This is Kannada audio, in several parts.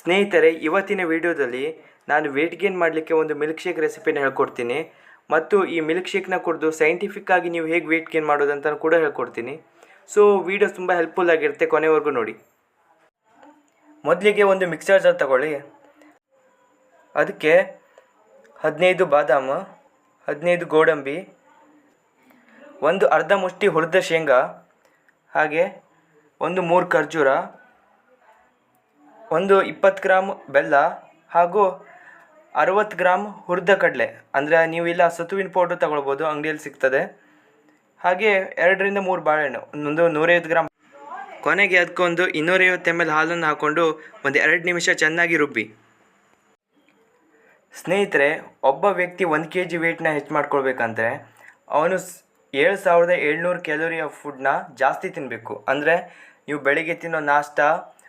ಸ್ನೇಹಿತರೆ, ಇವತ್ತಿನ ವಿಡಿಯೋದಲ್ಲಿ ನಾನು ವೇಟ್ ಗೇನ್ ಮಾಡಲಿಕ್ಕೆ ಒಂದು ಮಿಲ್ಕ್ ಶೇಕ್ ರೆಸಿಪಿನ ಹೇಳ್ಕೊಡ್ತೀನಿ. ಮತ್ತು ಈ ಮಿಲ್ಕ್ ಶೇಕ್ನ ಕುಡಿದು ಸೈಂಟಿಫಿಕ್ ಆಗಿ ನೀವು ಹೇಗೆ ವೇಟ್ ಗೇನ್ ಮಾಡೋದಂತ ಕೂಡ ಹೇಳ್ಕೊಡ್ತೀನಿ. ಸೊ ವಿಡಿಯೋ ತುಂಬ ಹೆಲ್ಪ್ಫುಲ್ ಆಗಿರುತ್ತೆ ಕೊನೆವರೆಗೂ ನೋಡಿ. ಮೊದಲಿಗೆ ಒಂದು ಮಿಕ್ಸರ್ ಜಾರ್ ತಗೊಳ್ಳಿ. ಅದಕ್ಕೆ ಹದಿನೈದು ಬಾದಾಮ, ಹದಿನೈದು ಗೋಡಂಬಿ, ಒಂದು ಅರ್ಧ ಮುಷ್ಟಿ ಹುರಿದ ಶೇಂಗಾ, ಹಾಗೆ ಒಂದು ಮೂರು ಖರ್ಜೂರ ಒಂದು ಇಪ್ಪತ್ತು ಗ್ರಾಮ್ ಬೆಲ್ಲ ಹಾಗೂ ಅರವತ್ತು ಗ್ರಾಮ್ ಹುರಿದ ಕಡಲೆ. ಅಂದರೆ ನೀವು ಇಲ್ಲ ಸತುವಿನ ಪೌಡ್ರ್ ತಗೊಳ್ಬೋದು, ಅಂಗಡಿಯಲ್ಲಿ ಸಿಗ್ತದೆ. ಹಾಗೆ ಎರಡರಿಂದ ಮೂರು ಬಾಳೆಹಣ್ಣು. ಒಂದು ನೂರೈವತ್ತು ಗ್ರಾಮ್. ಕೊನೆಗೆ ಅದಕ್ಕೊಂದು ಇನ್ನೂರೈವತ್ತು ಎಂ ಎಲ್ ಹಾಲನ್ನು ಹಾಕ್ಕೊಂಡು ಒಂದು ಎರಡು ನಿಮಿಷ ಚೆನ್ನಾಗಿ ರುಬ್ಬಿ. ಸ್ನೇಹಿತರೆ, ಒಬ್ಬ ವ್ಯಕ್ತಿ ಒಂದು ಕೆ ಜಿ ವೆಯ್ಟ್ನ ಹೆಚ್ಚು ಮಾಡ್ಕೊಳ್ಬೇಕಂದ್ರೆ ಅವನು ಏಳು ಸಾವಿರದ ಏಳ್ನೂರು ಆಫ್ ಫುಡ್ನ ಜಾಸ್ತಿ ತಿನ್ನಬೇಕು ಅಂದರೆ ನೀವು ಬೆಳಿಗ್ಗೆ ತಿನ್ನೋ ನಾಷ್ಟ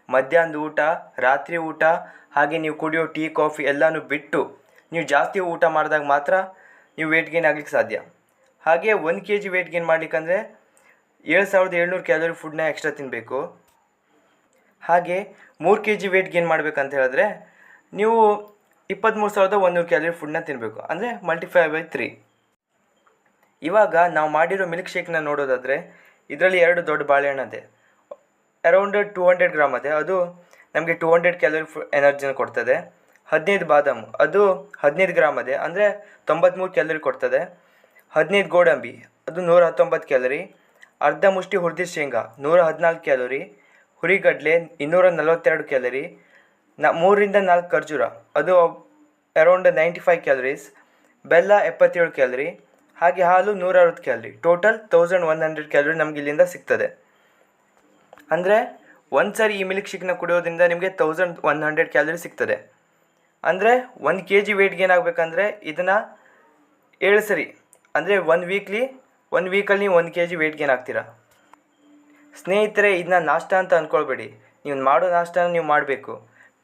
ಮಧ್ಯಾಹ್ನದ ಊಟ, ರಾತ್ರಿ ಊಟ, ಹಾಗೆ ನೀವು ಕುಡಿಯೋ ಟೀ, ಕಾಫಿ ಎಲ್ಲನೂ ಬಿಟ್ಟು ನೀವು ಜಾಸ್ತಿ ಊಟ ಮಾಡಿದಾಗ ಮಾತ್ರ ನೀವು ವೆಯ್ಟ್ ಗೇನ್ ಆಗ್ಲಿಕ್ಕೆ ಸಾಧ್ಯ. ಹಾಗೆ ಒಂದು ಕೆ ಜಿ ವೆಯ್ಟ್ ಗೇನ್ ಮಾಡಲಿಕ್ಕಂದರೆ ಏಳು ಸಾವಿರದ ಏಳ್ನೂರು ಕ್ಯಾಲೋರಿ ಫುಡ್ನ ಎಕ್ಸ್ಟ್ರಾ ತಿನ್ನಬೇಕು ಹಾಗೆ ಮೂರು ಕೆ ಜಿ ವೆಯ್ಟ್ ಗೇನ್ ಮಾಡಬೇಕಂತ ಹೇಳಿದ್ರೆ ನೀವು ಇಪ್ಪತ್ತ್ಮೂರು ಸಾವಿರದ ಒಂದೂರು ಕ್ಯಾಲೋರಿ ಫುಡ್ನ ತಿನ್ನಬೇಕು ಅಂದರೆ ಮಲ್ಟಿಫೈ ಬೈ ತ್ರೀ ಇವಾಗ ನಾವು ಮಾಡಿರೋ ಮಿಲ್ಕ್ ಶೇಕ್ನ ನೋಡೋದಾದರೆ ಇದರಲ್ಲಿ ಎರಡು ದೊಡ್ಡ ಬಾಳೆಹಣ್ಣು ಇದೆ ಅರೌಂಡ್ ಟೂ ಹಂಡ್ರೆಡ್ ಗ್ರಾಮ್ ಅದೇ. ಅದು ನಮಗೆ ಟೂ ಹಂಡ್ರೆಡ್ ಕ್ಯಾಲೋರಿ ಫು ಎನರ್ಜಿನ ಕೊಡ್ತದೆ. ಹದಿನೈದು ಬಾದಾಮು. ಅದು ಹದಿನೈದು ಗ್ರಾಮ್ ಅದೇ. ಅಂದರೆ ತೊಂಬತ್ತ್ಮೂರು ಕ್ಯಾಲೋರಿ ಕೊಡ್ತದೆ. ಹದಿನೈದು ಗೋಡಂಬಿ. ಅದು ನೂರ ಹತ್ತೊಂಬತ್ತು ಕ್ಯಾಲೋರಿ ಅರ್ಧ ಮುಷ್ಟಿ ಹುರಿದ ಶೇಂಗಾ. ನೂರ ಹದಿನಾಲ್ಕು ಕ್ಯಾಲೋರಿ ಹುರಿಗಡಲೆ ಇನ್ನೂರ ನಲವತ್ತೆರಡು ಕ್ಯಾಲೋರಿ ನ ಮೂರರಿಂದ ನಾಲ್ಕು ಖರ್ಜೂರ. ಅದು ಅರೌಂಡ್ ನೈಂಟಿ ಫೈವ್ ಕ್ಯಾಲರೀಸ್ ಬೆಲ್ಲ ಎಪ್ಪತ್ತೇಳು ಕ್ಯಾಲೋರಿ ಹಾಗೆ ಹಾಲು ನೂರ ಅರವತ್ತು calorie total thousand one hundred calorie ನಮಗೆ ಇಲ್ಲಿಂದ ಸಿಗ್ತದೆ. ಅಂದರೆ ಒಂದು ಸಾರಿ ಈ ಮಿಲ್ಕ್ ಶೇಕ್ನ ಕುಡಿಯೋದ್ರಿಂದ ನಿಮಗೆ ತೌಸಂಡ್ ಒನ್ ಹಂಡ್ರೆಡ್ ಕ್ಯಾಲರಿ ಸಿಗ್ತದೆ. ಅಂದರೆ ಒಂದು ಕೆ ಜಿ ವೆಯ್ಟ್ ಗೇನ್ ಇದನ್ನು ಏಳು ಸರಿ, ಅಂದರೆ ಒನ್ ವೀಕ್ಲಿ ಒನ್ ವೀಕಲ್ಲಿ ನೀವು ಒಂದು ಕೆ ಜಿ ವೆಯ್ಟ್ ಗೇನ್ ಆಗ್ತೀರಾ. ಸ್ನೇಹಿತರೆ ಇದನ್ನ ನಾಷ್ಟ ಅಂತ ಅಂದ್ಕೊಳ್ಬೇಡಿ ನೀವು ಮಾಡೋ ನಾಷ್ಟನ ನೀವು ಮಾಡಬೇಕು.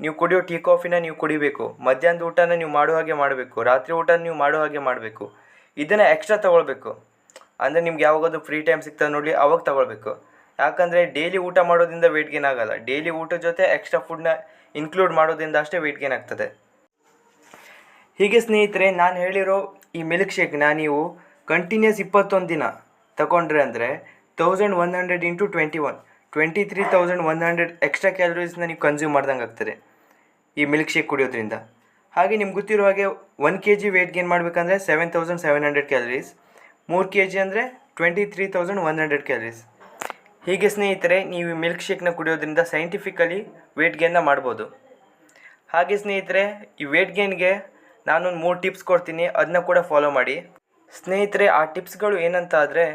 ನೀವು ಕುಡಿಯೋ ಟೀ, ಕಾಫಿನ ನೀವು ಕುಡಿಬೇಕು. ಮಧ್ಯಾಹ್ನದ ಊಟನ ನೀವು ಮಾಡೋ ಹಾಗೆ ಮಾಡಬೇಕು. ರಾತ್ರಿ ಊಟನ ನೀವು ಮಾಡೋ ಹಾಗೆ ಮಾಡಬೇಕು. ಇದನ್ನು ಎಕ್ಸ್ಟ್ರಾ ತೊಗೊಳ್ಬೇಕು. ಅಂದರೆ ನಿಮ್ಗೆ ಯಾವಾಗಾದ್ರೂ ಫ್ರೀ ಟೈಮ್ ಸಿಗ್ತದೆ ನೋಡಿ ಅವಾಗ ತೊಗೊಳ್ಬೇಕು. ಯಾಕಂದರೆ ಡೈಲಿ ಊಟ ಮಾಡೋದ್ರಿಂದ ವೆಯ್ಟ್ ಗೇನ್ ಆಗಲ್ಲ. ಡೈಲಿ ಊಟದ ಜೊತೆ ಎಕ್ಸ್ಟ್ರಾ ಫುಡ್ನ ಇನ್ಕ್ಲೂಡ್ ಮಾಡೋದ್ರಿಂದ ಅಷ್ಟೇ ವೆಯ್ಟ್ ಗೇನ್ ಆಗ್ತದೆ. ಹೀಗೆ ಸ್ನೇಹಿತರೆ, ನಾನು ಹೇಳಿರೋ ಈ ಮಿಲ್ಕ್ ಶೇಕ್ನ ನೀವು ಕಂಟಿನ್ಯೂಸ್ ಇಪ್ಪತ್ತೊಂದು ದಿನ ತಗೊಂಡ್ರೆ ಅಂದರೆ thousand one hundred into twenty one twenty three thousand one hundred extra ಕ್ಯಾಲೋರೀಸ್ನ ನೀವು ಕನ್ಸ್ಯೂಮ್ ಮಾಡ್ದಂಗೆ ಆಗ್ತದೆ ಈ ಮಿಲ್ಕ್ ಶೇಕ್ ಕುಡಿಯೋದ್ರಿಂದ. ಹಾಗೆ ನಿಮ್ಗೆ ಗೊತ್ತಿರೋ ಹಾಗೆ one K G weight gain ಮಾಡಬೇಕಂದ್ರೆ seven thousand seven hundred calories ಮೂರು ಕೆ ಜಿ ಅಂದರೆ twenty three thousand one hundred calories ಹೀಗೆ ಸ್ನೇಹಿತರೆ, ನೀವು ಮಿಲ್ಕ್ ಶೇಕ್ನ ಕುಡಿಯೋದ್ರಿಂದ ಸೈಂಟಿಫಿಕಲಿ ವೇಟ್ ಗೇನ್ನ ಮಾಡ್ಬೋದು. ಹಾಗೆ ಸ್ನೇಹಿತರೆ, ಈ ವೆಯ್ಟ್ ಗೇನ್ಗೆ ನಾನೊಂದು ಮೂರು ಟಿಪ್ಸ್ ಕೊಡ್ತೀನಿ ಅದನ್ನ ಕೂಡ ಫಾಲೋ ಮಾಡಿ. ಸ್ನೇಹಿತರೆ, ಆ ಟಿಪ್ಸ್ಗಳು ಏನಂತ ಆದರೆ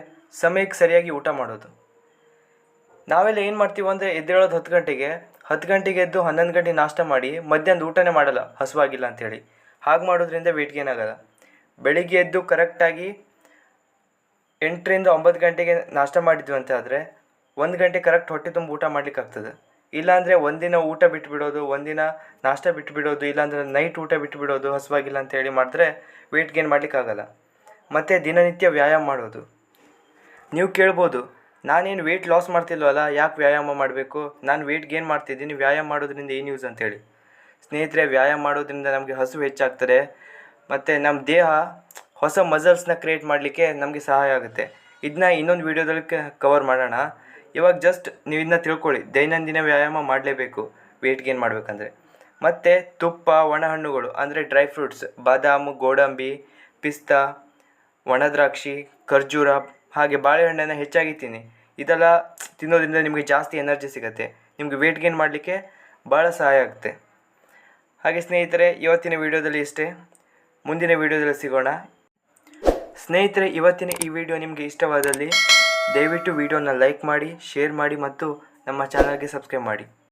ಸಮಯಕ್ಕೆ ಸರಿಯಾಗಿ ಊಟ ಮಾಡೋದು. ನಾವೆಲ್ಲ ಏನು ಮಾಡ್ತೀವಿ ಅಂದರೆ, ಎದ್ದೇಳೋದು ಹತ್ತು ಗಂಟೆಗೆ ಹತ್ತು ಗಂಟೆಗೆ ಎದ್ದು ಹನ್ನೊಂದು ಗಂಟೆ ನಾಷ್ಟ ಮಾಡಿ, ಮಧ್ಯಾಹ್ನದ ಊಟನೇ ಮಾಡಲ್ಲ, ಹಸುವಾಗಿಲ್ಲ ಅಂಥೇಳಿ ಹಾಗೆ ಮಾಡೋದ್ರಿಂದ ವೆಯ್ಟ್ ಗೇನ್ ಆಗಲ್ಲ. ಬೆಳಿಗ್ಗೆ ಎದ್ದು ಕರೆಕ್ಟಾಗಿ ಎಂಟರಿಂದ ಒಂಬತ್ತು ಗಂಟೆಗೆ ನಾಷ್ಟ ಮಾಡಿದ್ವಿ ಅಂತ ಆದರೆ ಒಂದು ಗಂಟೆ ಕರೆಕ್ಟ್ ಹೊಟ್ಟೆ ತುಂಬ ಊಟ ಮಾಡ್ಲಿಕ್ಕೆ ಆಗ್ತದೆ. ಇಲ್ಲಾಂದರೆ ಒಂದಿನ ಊಟ ಬಿಟ್ಬಿಡೋದು, ಒಂದಿನ ನಾಷ್ಟ ಬಿಟ್ಬಿಡೋದು, ಇಲ್ಲಾಂದರೆ ನೈಟ್ ಊಟ ಬಿಟ್ಬಿಡೋದು ಹಸುವಾಗಿಲ್ಲ ಅಂತ ಹೇಳಿ ಮಾಡಿದ್ರೆ ವೆಯ್ಟ್ ಗೇನ್ ಮಾಡಲಿಕ್ಕಾಗಲ್ಲ ಮತ್ತು ದಿನನಿತ್ಯ ವ್ಯಾಯಾಮ ಮಾಡೋದು. ನೀವು ಕೇಳ್ಬೋದು, ನಾನೇನು ವೆಯ್ಟ್ ಲಾಸ್ ಮಾಡ್ತಿಲ್ವಲ್ಲ, ಯಾಕೆ ವ್ಯಾಯಾಮ ಮಾಡಬೇಕು? ನಾನು ವೆಯ್ಟ್ ಗೇನ್ ಮಾಡ್ತಿದ್ದೀನಿ, ವ್ಯಾಯಾಮ ಮಾಡೋದ್ರಿಂದ ಏನು ಯೂಸ್ ಅಂತೇಳಿ ಸ್ನೇಹಿತರೆ, ವ್ಯಾಯಾಮ ಮಾಡೋದ್ರಿಂದ ನಮಗೆ ಹಸು ಹೆಚ್ಚಾಗ್ತದೆ, ಮತ್ತು ನಮ್ಮ ದೇಹ ಹೊಸ ಮಸಲ್ಸ್ನ ಕ್ರಿಯೇಟ್ ಮಾಡಲಿಕ್ಕೆ ನಮಗೆ ಸಹಾಯ ಆಗುತ್ತೆ. ಇದನ್ನ ಇನ್ನೊಂದು ವೀಡಿಯೋದಲ್ಲಿ ಕವರ್ ಮಾಡೋಣ. ಇವಾಗ ಜಸ್ಟ್ ನೀವು ಇದನ್ನ ತಿಳ್ಕೊಳ್ಳಿ. ದೈನಂದಿನ ವ್ಯಾಯಾಮ ಮಾಡಲೇಬೇಕು. ವೆಯ್ಟ್ ಗೇನ್ ಮಾಡಬೇಕಂದ್ರೆ. ಮತ್ತು ತುಪ್ಪ ಒಣ ಹಣ್ಣುಗಳು ಅಂದರೆ ಡ್ರೈ ಫ್ರೂಟ್ಸ್ ಬಾದಾಮು, ಗೋಡಂಬಿ, ಪಿಸ್ತಾ, ಒಣದ್ರಾಕ್ಷಿ, ಖರ್ಜೂರ, ಹಾಗೆ ಬಾಳೆಹಣ್ಣನ್ನು ಹೆಚ್ಚಾಗಿ ತಿನ್ನಿ. ಇದೆಲ್ಲ ತಿನ್ನೋದ್ರಿಂದ ನಿಮಗೆ ಜಾಸ್ತಿ ಎನರ್ಜಿ ಸಿಗುತ್ತೆ. ನಿಮಗೆ ವೇಟ್ ಗೇನ್ ಮಾಡಲಿಕ್ಕೆ ಭಾಳ ಸಹಾಯ ಆಗುತ್ತೆ ಹಾಗೆ ಸ್ನೇಹಿತರೆ, ಇವತ್ತಿನ ವಿಡಿಯೋದಲ್ಲಿ ಇಷ್ಟೇ. ಮುಂದಿನ ವಿಡಿಯೋದಲ್ಲಿ ಸಿಗೋಣ. ಸ್ನೇಹಿತರೆ, ಇವತ್ತಿನ ಈ ವಿಡಿಯೋ ನಿಮಗೆ ಇಷ್ಟವಾದಲ್ಲಿ ದಯವಿಟ್ಟು ವಿಡಿಯೋನ ಲೈಕ್ ಮಾಡಿ ಶೇರ್ ಮಾಡಿ ಮತ್ತು ನಮ್ಮ ಚಾನಲ್ಗೆ ಸಬ್ಸ್ಕ್ರೈಬ್ ಮಾಡಿ.